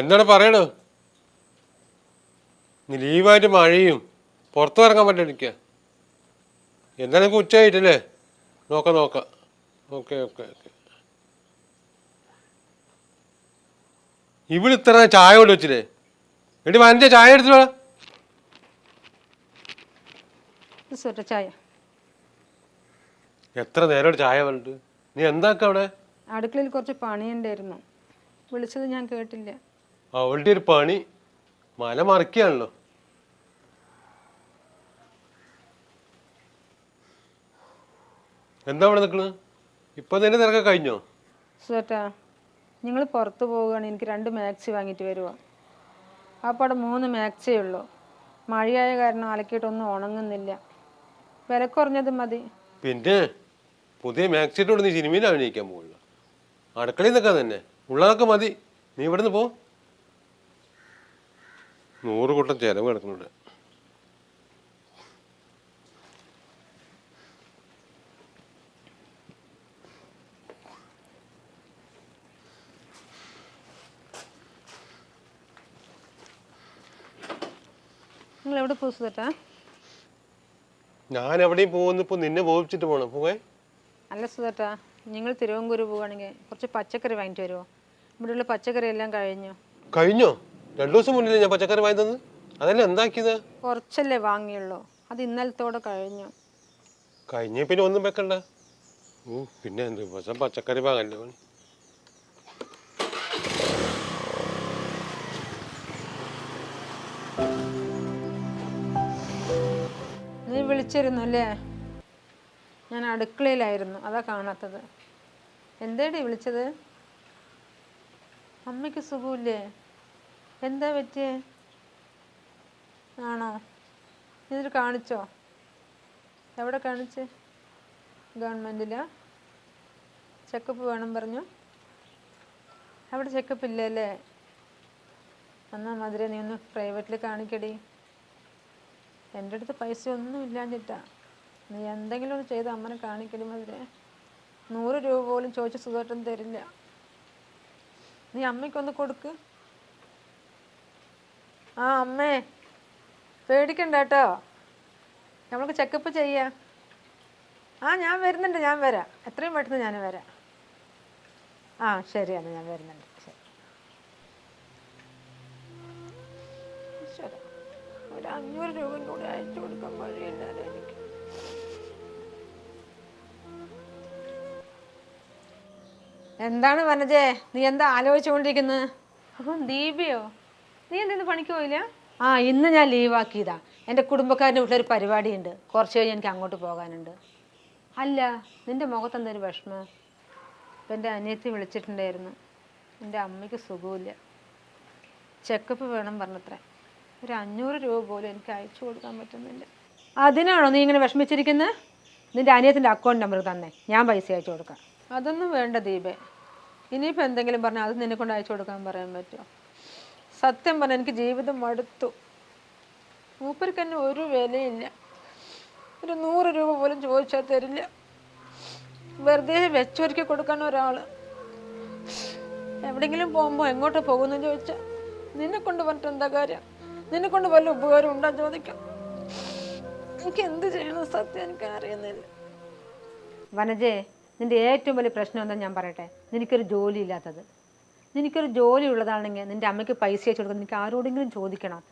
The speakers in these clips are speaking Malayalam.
എന്താണ് പറയണ? നീ ലീവായിട്ട് മഴയും പുറത്തു ഇറങ്ങാൻ പറ്റില്ല എന്താണ് നിനക്ക് ഉച്ചയായിട്ടല്ലേ നോക്കാം നോക്കാം. Okay okay okay. ഇവിടെ ഇത്ര ചായ കൊണ്ട് വെച്ചില്ലേ? എടി വന്റെ ചായ എടുത്തില്ല ചായ. എത്ര നേരം ചായ പറഞ്ഞിട്ട് നീ എന്താക്ക അവിടെ? അടുക്കളയിൽ കുറച്ച് പണിയുണ്ടായിരുന്നു. വിളിച്ചത് ഞാൻ കേട്ടില്ല. അവളുടെ ഒരു പണി. മല മറിക്കുകയാണല്ലോ. എന്താ അവിടെ നിൽക്കണ്? ഇപ്പൊ തന്നെ തിരക്കെ കഴിഞ്ഞോ? സുറ്റ നിങ്ങൾ പുറത്തു പോവുകയാണ്. എനിക്ക് രണ്ട് മാക്സി വാങ്ങിട്ട് വരുവാ. അപ്പോൾ അവിടെ മൂന്ന് മാക്സിയേ ഉള്ളൂ. മഴയായ കാരണം അലക്കിയിട്ടൊന്നും ഉണങ്ങുന്നില്ല. വില കുറഞ്ഞത് മതി. പിന്നെ പുതിയ മാക്സിട്ട് നീ സിനിമയിൽ അഭിനയിക്കാൻ പോകില്ല അടുക്കളയിൽ നിൽക്കാൻ തന്നെ. ഉള്ളതൊക്കെ മതി. നീ ഇവിടുന്ന് പോ. നൂറ് കൂട്ടം ചെലവ് കിടക്കുന്നുണ്ട്. നിങ്ങൾ എവിടെ പോകും ഞാൻ എവിടെയും പോകുന്നു ഇപ്പൊ നിന്നെ ബോധിച്ചിട്ട് പോണം? പോകേ അല്ല സുധേട്ട നിങ്ങൾ തിരുവങ്കൂര് പോവുകയാണെങ്കിൽ കുറച്ച് പച്ചക്കറി വാങ്ങിട്ട് വരുമോ ഇവിടെയുള്ള പച്ചക്കറി എല്ലാം കഴിഞ്ഞു? കഴിഞ്ഞോ? രണ്ടു ദിവസം മുന്നിൽ ഞാൻ പച്ചക്കറി വാങ്ങി തന്നു അതല്ല എന്താക്കിയത്? കുറച്ചല്ലേ വാങ്ങിയുള്ളൂ. അത് ഇന്നലത്തോടെ കഴിഞ്ഞു. കഴിഞ്ഞ പിന്നെ ഒന്നും വെക്കണ്ട. ഓ പിന്നെ എന്ത്? ദിവസം പച്ചക്കറി വാങ്ങല്ലേ നീ വിളിച്ചിരുന്നു അല്ലേ ഞാൻ അടുക്കളയിലായിരുന്നു. അതാ കാണാത്തത്. എന്തേടി വിളിച്ചത്? അമ്മയ്ക്ക് സുഖമില്ലേ? എന്താ പറ്റിയേ? ആണോ? ഇതിൽ കാണിച്ചോ? എവിടെ കാണിച്ച്? ഗവൺമെന്റിലാ ചെക്കപ്പ് വേണം പറഞ്ഞു. അവിടെ ചെക്കപ്പ് ഇല്ലല്ലേ? എന്നാ മധുര നീ ഒന്ന് പ്രൈവറ്റിൽ കാണിക്കടി. എന്റെ അടുത്ത് പൈസ ഒന്നും ഇല്ലാഞ്ഞിട്ടാ. നീ എന്തെങ്കിലും ഒന്ന് ചെയ്ത് അമ്മനെ കാണിക്കടി മധുര നൂറ് രൂപ പോലും ചോദിച്ച സുഖമായിട്ടും തരില്ല. നീ അമ്മയ്ക്കൊന്ന് കൊടുക്ക്. ആ അമ്മേ. പേടിക്കണ്ട കേട്ടോ. നമ്മൾക്ക് ചെക്കപ്പ് ചെയ്യാം. ആ ഞാൻ വരുന്നുണ്ട് ഞാൻ വരാം. എത്രയും പെട്ടെന്ന് ഞാൻ വരാം. ആ ശരിയാണ് ഞാൻ വരുന്നുണ്ട്. ശരി. ശരി ഒരു അഞ്ഞൂറ് രൂപ കൂടെ അയച്ചു കൊടുക്കാൻ വഴിയില്ലാതെ എനിക്ക്. എന്താണ് വനജേ? നീ എന്താ ആലോചിച്ചുകൊണ്ടിരിക്കുന്നത് അപ്പം ദീപയോ? പണിക്ക് പോയില്ല? ആ ഇന്ന് ഞാൻ ലീവാക്കിയതാ എന്റെ കുടുംബക്കാരന്റെ വീട്ടിലൊരു പരിപാടിയുണ്ട്. കുറച്ച് കഴിഞ്ഞ് എനിക്ക് അങ്ങോട്ട് പോകാനുണ്ട്. അല്ല നിന്റെ മുഖത്ത് എന്തൊരു വിഷമം? ഇപ്പം എന്റെ അനിയത്തി വിളിച്ചിട്ടുണ്ടായിരുന്നു. എന്റെ അമ്മയ്ക്ക് സുഖമില്ല ചെക്കപ്പ് വേണം പറഞ്ഞത്രേ. ഒരു അഞ്ഞൂറ് രൂപ പോലും എനിക്ക് അയച്ചു കൊടുക്കാൻ പറ്റുന്നില്ല. അതിനാണോ നീ ഇങ്ങനെ വിഷമിച്ചിരിക്കുന്നത് നിന്റെ അനിയത്തിന്റെ അക്കൗണ്ട് നമ്പർ തന്നെ. ഞാൻ പൈസ അയച്ചു കൊടുക്കാം. അതൊന്നും വേണ്ട ദീപേ. ഇനിയിപ്പോൾ എന്തെങ്കിലും പറഞ്ഞാൽ അത് നിന്നെ കൊണ്ട് അയച്ചു കൊടുക്കാൻ പറയാൻ പറ്റുമോ? സത്യം പറഞ്ഞ എനിക്ക് ജീവിതം മടുത്തു. മൂപ്പർക്ക് തന്നെ ഒരു വിലയില്ല. ഒരു നൂറ് രൂപ പോലും ചോദിച്ചാൽ തരില്ല. വെറുതെ വെച്ചൊരുക്കി കൊടുക്കാൻ ഒരാൾ എവിടെയെങ്കിലും പോകുമ്പോൾ എങ്ങോട്ട് പോകുന്നു ചോദിച്ചാൽ നിന്നെ കൊണ്ട് പറഞ്ഞിട്ട് എന്താ കാര്യം? നിന്നെ കൊണ്ട് വല്ല ഉപകാരം ഉണ്ടോ? ചോദിക്കാം. എനിക്ക് എന്ത് ചെയ്യണം? സത്യം എനിക്ക് അറിയുന്നില്ല. വനജേ നിന്റെ ഏറ്റവും വലിയ പ്രശ്നം എന്താ ഞാൻ പറയട്ടെ? നിനക്കൊരു ജോലി ഇല്ലാത്തത്. നിനക്കൊരു ജോലി ഉള്ളതാണെങ്കിൽ നിന്റെ അമ്മയ്ക്ക് പൈസ അയച്ചു കൊടുക്കണം. നിനക്ക് ആരോടെങ്കിലും ചോദിക്കണം.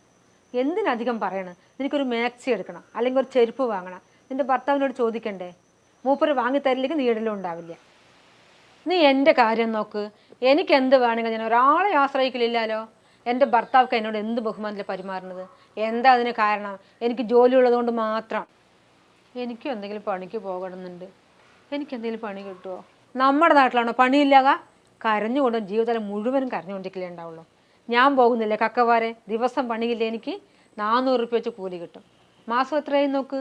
എന്തിനധികം പറയണം? നിനക്കൊരു മാക്സി എടുക്കണം. അല്ലെങ്കിൽ ഒരു ചെരുപ്പ് വാങ്ങണം. നിന്റെ ഭർത്താവിനോട് ചോദിക്കണ്ടേ? മൂപ്പര് വാങ്ങിത്തരില്ലെങ്കിൽ നീ ഇടലും ഉണ്ടാവില്ല. നീ എന്റെ കാര്യം നോക്ക്. എനിക്ക് എന്ത് വേണമെങ്കിൽ ഞാൻ ഒരാളെ ആശ്രയിക്കില്ലല്ലോ എന്റെ ഭർത്താവ്ക്ക് എന്നോട് എന്ത് ബഹുമാനത്തിൽ പെരുമാറുന്നത്? എന്താ അതിന് കാരണം? എനിക്ക് ജോലി ഉള്ളതുകൊണ്ട് മാത്രം. എനിക്കും എന്തെങ്കിലും പണിക്ക് പോകണമെന്നുണ്ട്. എനിക്ക് എന്തെങ്കിലും പണി കിട്ടുമോ നമ്മുടെ നാട്ടിലാണോ പണിയില്ലാക കരഞ്ഞുകൊണ്ട് ജീവിതം മുഴുവനും കരഞ്ഞുകൊണ്ടിരിക്കലേ ഉണ്ടാവുള്ളൂ. ഞാൻ പോകുന്നില്ല കക്കവാരെ? ദിവസം പണിയില്ല എനിക്ക്? നാനൂറ് റുപ്യ വെച്ച് കൂലി കിട്ടും. മാസം എത്രയായി നോക്ക്?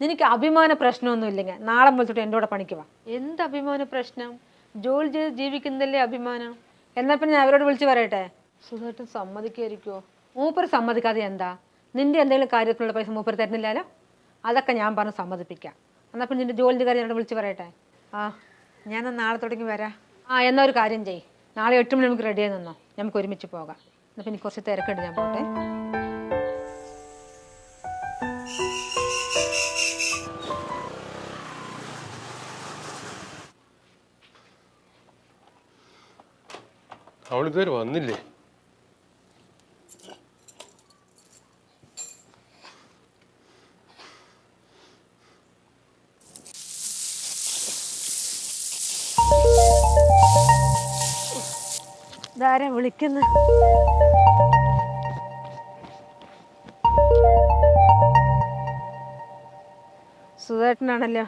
നിനക്ക് അഭിമാന പ്രശ്നമൊന്നും ഇല്ലെങ്കിൽ നാളെ മുതൽ എന്റെ കൂടെ പണിക്ക് വാ. എന്ത് അഭിമാന പ്രശ്നം? ജോലി ചെയ്ത് ജീവിക്കുന്നതല്ലേ അഭിമാനം? എന്നാൽ പിന്നെ ഞാൻ അവരോട് വിളിച്ച് പറയട്ടെ? സുഖമായിട്ടും സമ്മതിക്കായിരിക്കുമോ മൂപ്പർ സമ്മതിക്കാതെ എന്താ? നിന്റെ എന്തെങ്കിലും കാര്യത്തിനുള്ള പൈസ മൂപ്പർ തരുന്നില്ലല്ലോ? അതൊക്കെ ഞാൻ പറഞ്ഞ് സമ്മതിപ്പിക്കാം. എന്നാൽ പിന്നെ നിന്റെ ജോലിന്റെ കാര്യം എന്നോട് വിളിച്ച് പറയട്ടെ? ആ ഞാൻ നാളെ തുടങ്ങി വരാം. ആ എന്നാ ഒരു കാര്യം ചെയ് നാളെ എട്ട് മണി നമുക്ക് റെഡിയായി നിന്നോ. നമുക്ക് ഒരുമിച്ച് പോകാം. എന്നാൽ പിന്നെ കുറച്ച് തിരക്കുണ്ട് ഞാൻ പോട്ടെ. അവൾ ഇതുവരെ വന്നില്ലേ? ഇതാരാ വിളിക്കുന്നു? സുധേട്ടനാണല്ലോ.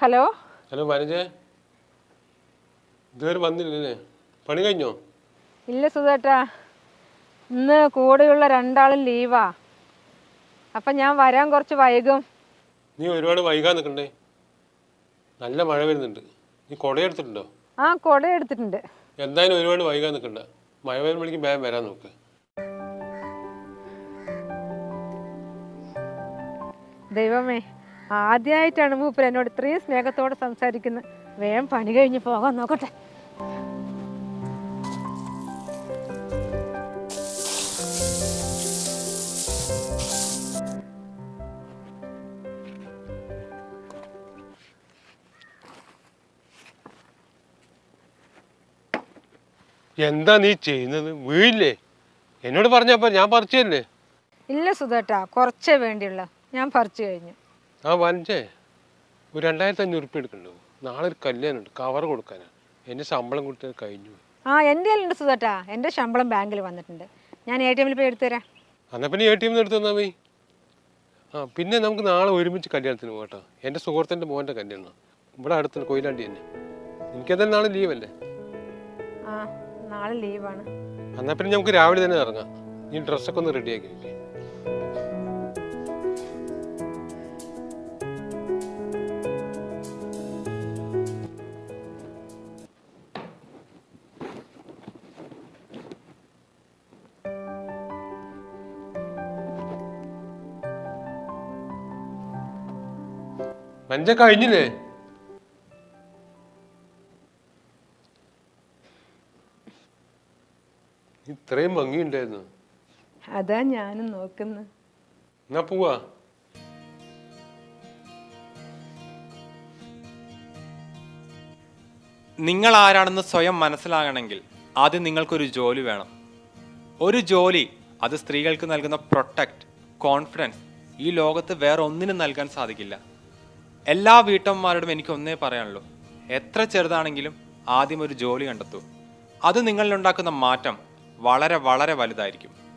ഹലോ? ഹലോ മനജേ ഇതുവരെ വന്നില്ലേ പണി കഴിഞ്ഞോ? ഇല്ല സുധേട്ടാ. ഇന്ന് കൂടെയുള്ള രണ്ടാളും ലീവാ. അപ്പം ഞാൻ വരാൻ കുറച്ച് വൈകും. നീ ഒരുപാട് വൈകാൻ നിൽക്കണ്ടേ? നല്ല മഴ വരുന്നുണ്ട്. നീ കൊടയെടുത്തിട്ടുണ്ടോ? ആ കുട എടുത്തിട്ടുണ്ട് എന്തായാലും ഒരുപാട് വൈകാൻ നിൽക്കണ്ട. മഴ വരുമ്പോഴേക്കും വേഗം വരാൻ നോക്ക്. ദൈവമേ ആദ്യമായിട്ടാണ് മൂപ്പർ എന്നോട് ഇത്രയും സ്നേഹത്തോടെ സംസാരിക്കുന്നത് വേഗം പണി കഴിഞ്ഞ് പോകാൻ നോക്കട്ടെ. എന്താ നീ ചെയ്യുന്നത്? വീഴില്ലേ? എന്നോട് പറഞ്ഞപ്പോ ഞാൻ പറിച്ചല്ലേ ഇല്ല സുധേട്ടാ കുറച്ചേ വേണ്ടിയുള്ള. ഞാൻ പറിച്ചു കഴിഞ്ഞു. ആ വഞ്ചേ. ഒരു രണ്ടായിരത്തി അഞ്ഞൂറ് ഉറുപ്പ്യ എടുക്കണ്ടോ? നാളെ ഒരു കല്യാണമുണ്ട് കവർ കൊടുക്കാനാണ് എന്റെ ശമ്പളം കൊടുത്തത് കഴിഞ്ഞു ആ എന്റെ കയ്യിലുണ്ട് സുധേട്ടാ. എന്റെ ശമ്പളം ബാങ്കിൽ വന്നിട്ടുണ്ട്. ഞാൻ എ ടി എമ്മിൽ പോയി എടുത്തുതരാം. എന്നാ പിന്നെ എ ടി എമ്മിൽ എടുത്തു തന്നാ മതി. ആ പിന്നെ നമുക്ക് നാളെ ഒരുമിച്ച് കല്യാണത്തിന് പോകട്ടോ എന്റെ സുഹൃത്തിന്റെ മോന്റെ കല്യാണം ഇവിടെ അടുത്ത് കൊയിലാണ്ടി തന്നെ. എനിക്കെന്തായാലും നാളെ ലീവല്ലേ ആ. നാളെ ലീവാണ്. എന്നാ പിന്നെ നമുക്ക് രാവിലെ തന്നെ ഇറങ്ങാം. നീ ഡ്രസ്സൊക്കെ ഒന്ന് റെഡിയാക്കി മഞ്ച കഴിഞ്ഞില്ലേ? ഇത്രയും ഭംഗിയുണ്ടായിരുന്നു. അതാ ഞാനും നോക്കുന്നു. എന്നാ പോവാ. നിങ്ങൾ ആരാണെന്ന് സ്വയം മനസ്സിലാകണമെങ്കിൽ ആദ്യം നിങ്ങൾക്കൊരു ജോലി വേണം. ഒരു ജോലി അത് സ്ത്രീകൾക്ക് നൽകുന്ന പ്രൊട്ടക്റ്റ് കോൺഫിഡൻസ് ഈ ലോകത്ത് വേറെ ഒന്നിനും നൽകാൻ സാധിക്കില്ല. എല്ലാ വീട്ടമ്മമാരോടും എനിക്ക് ഒന്നേ പറയാനുള്ളൂ. എത്ര ചെറുതാണെങ്കിലും ആദ്യം ഒരു ജോലി കണ്ടെത്തൂ. അത് നിങ്ങളിലുണ്ടാക്കുന്ന മാറ്റം വളരെ വളരെ വലുതായിരിക്കും.